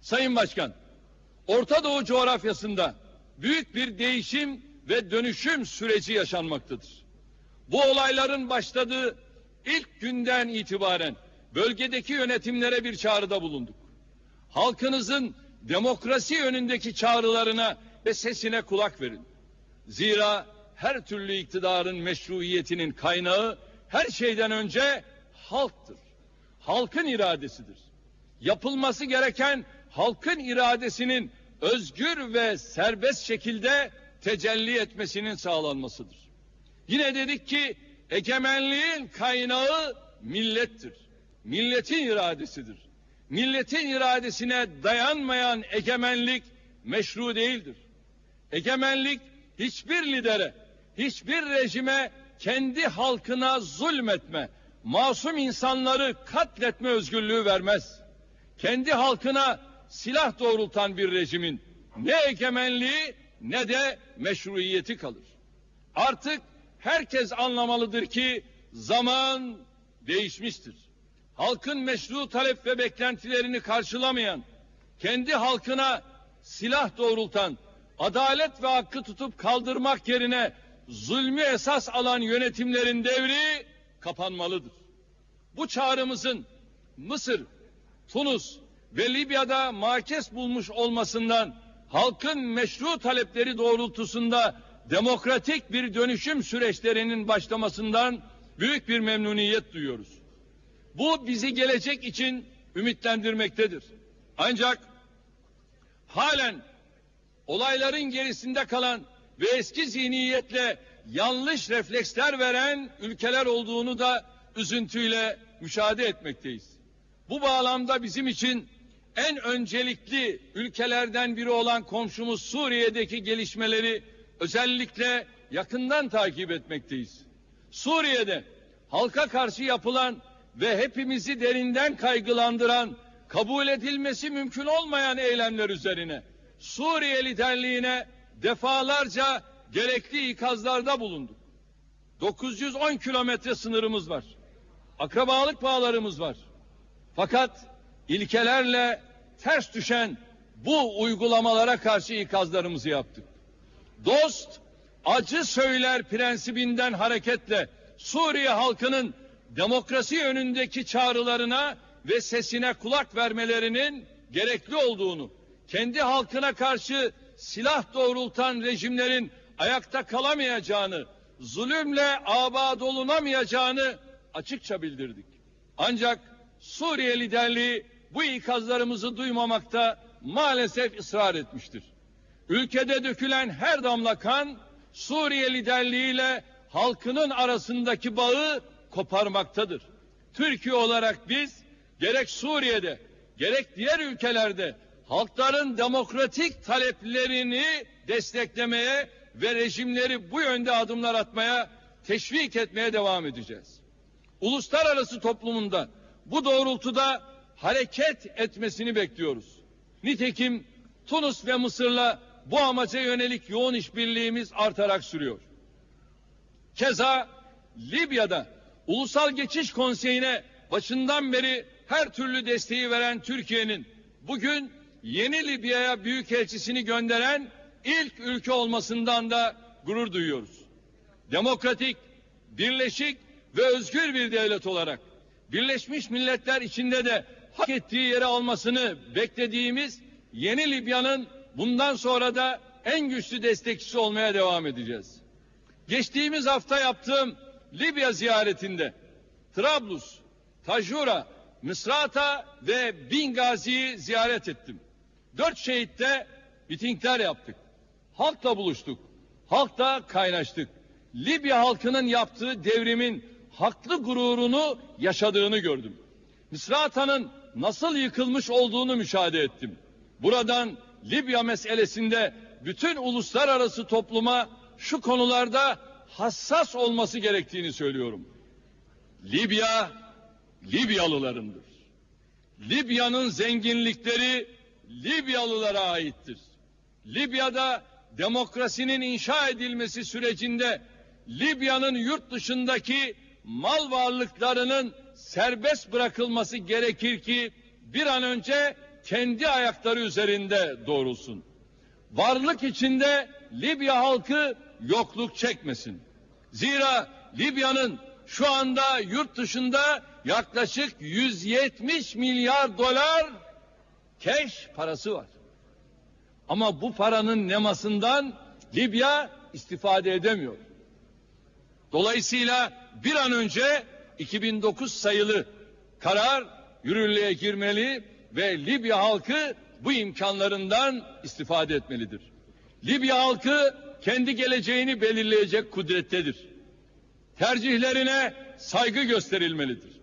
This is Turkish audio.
Sayın Başkan, Orta Doğu coğrafyasında büyük bir değişim ve dönüşüm süreci yaşanmaktadır. Bu olayların başladığı ilk günden itibaren bölgedeki yönetimlere bir çağrıda bulunduk. Halkınızın demokrasi yönündeki çağrılarına ve sesine kulak verin. Zira her türlü iktidarın meşruiyetinin kaynağı her şeyden önce halktır. Halkın iradesidir. Yapılması gereken halkın iradesinin özgür ve serbest şekilde tecelli etmesinin sağlanmasıdır. Yine dedik ki egemenliğin kaynağı millettir. Milletin iradesidir. Milletin iradesine dayanmayan egemenlik meşru değildir. Egemenlik hiçbir lidere, hiçbir rejime kendi halkına zulmetme, masum insanları katletme özgürlüğü vermez. Kendi halkına silah doğrultan bir rejimin ne egemenliği ne de meşruiyeti kalır. Artık herkes anlamalıdır ki zaman değişmiştir. Halkın meşru talep ve beklentilerini karşılamayan, kendi halkına silah doğrultan, adalet ve hakkı tutup kaldırmak yerine zulmü esas alan yönetimlerin devri kapanmalıdır. Bu çağrımızın Mısır, Tunus ve Libya'da makes bulmuş olmasından halkın meşru talepleri doğrultusunda demokratik bir dönüşüm süreçlerinin başlamasından büyük bir memnuniyet duyuyoruz. Bu bizi gelecek için ümitlendirmektedir. Ancak halen olayların gerisinde kalan ve eski zihniyetle yanlış refleksler veren ülkeler olduğunu da üzüntüyle müşahede etmekteyiz. Bu bağlamda bizim için en öncelikli ülkelerden biri olan komşumuz Suriye'deki gelişmeleri özellikle yakından takip etmekteyiz. Suriye'de halka karşı yapılan ve hepimizi derinden kaygılandıran, kabul edilmesi mümkün olmayan eylemler üzerine Suriye liderliğine defalarca gerekli ikazlarda bulunduk. 910 kilometre sınırımız var. Akrabalık bağlarımız var. Fakat ilkelerle ters düşen bu uygulamalara karşı ikazlarımızı yaptık. Dost acı söyler prensibinden hareketle Suriye halkının demokrasi yönündeki çağrılarına ve sesine kulak vermelerinin gerekli olduğunu, kendi halkına karşı silah doğrultan rejimlerin ayakta kalamayacağını, zulümle abad olunamayacağını açıkça bildirdik. Ancak Suriye liderliği bu ikazlarımızı duymamakta maalesef ısrar etmiştir. Ülkede dökülen her damla kan Suriye liderliğiyle halkının arasındaki bağı koparmaktadır. Türkiye olarak biz gerek Suriye'de gerek diğer ülkelerde halkların demokratik taleplerini desteklemeye ve rejimleri bu yönde adımlar atmaya teşvik etmeye devam edeceğiz. Uluslararası toplumunda bu doğrultuda hareket etmesini bekliyoruz. Nitekim Tunus ve Mısır'la bu amaca yönelik yoğun işbirliğimiz artarak sürüyor. Keza Libya'da Ulusal Geçiş Konseyi'ne başından beri her türlü desteği veren Türkiye'nin bugün yeni Libya'ya büyükelçisini gönderen ilk ülke olmasından da gurur duyuyoruz. Demokratik, birleşik ve özgür bir devlet olarak Birleşmiş Milletler içinde de hak ettiği yere almasını beklediğimiz yeni Libya'nın bundan sonra da en güçlü destekçisi olmaya devam edeceğiz. Geçtiğimiz hafta yaptığım Libya ziyaretinde Trablus, Tajura, Misrata ve Bingazi'yi ziyaret ettim. Dört şehitte mitingler yaptık. Halkla buluştuk. Halkla kaynaştık. Libya halkının yaptığı devrimin haklı gururunu yaşadığını gördüm. Misrata'nın nasıl yıkılmış olduğunu müşahede ettim. Buradan Libya meselesinde bütün uluslararası topluma şu konularda hassas olması gerektiğini söylüyorum. Libya Libyalılarındır. Libya'nın zenginlikleri Libyalılara aittir. Libya'da demokrasinin inşa edilmesi sürecinde Libya'nın yurt dışındaki mal varlıklarının serbest bırakılması gerekir ki bir an önce kendi ayakları üzerinde doğrulsun. Varlık içinde Libya halkı yokluk çekmesin. Zira Libya'nın şu anda yurt dışında yaklaşık 170 milyar dolar keş parası var. Ama bu paranın nemasından Libya istifade edemiyor. Dolayısıyla bir an önce 2009 sayılı karar yürürlüğe girmeli ve Libya halkı bu imkanlarından istifade etmelidir. Libya halkı kendi geleceğini belirleyecek kudrettedir. Tercihlerine saygı gösterilmelidir.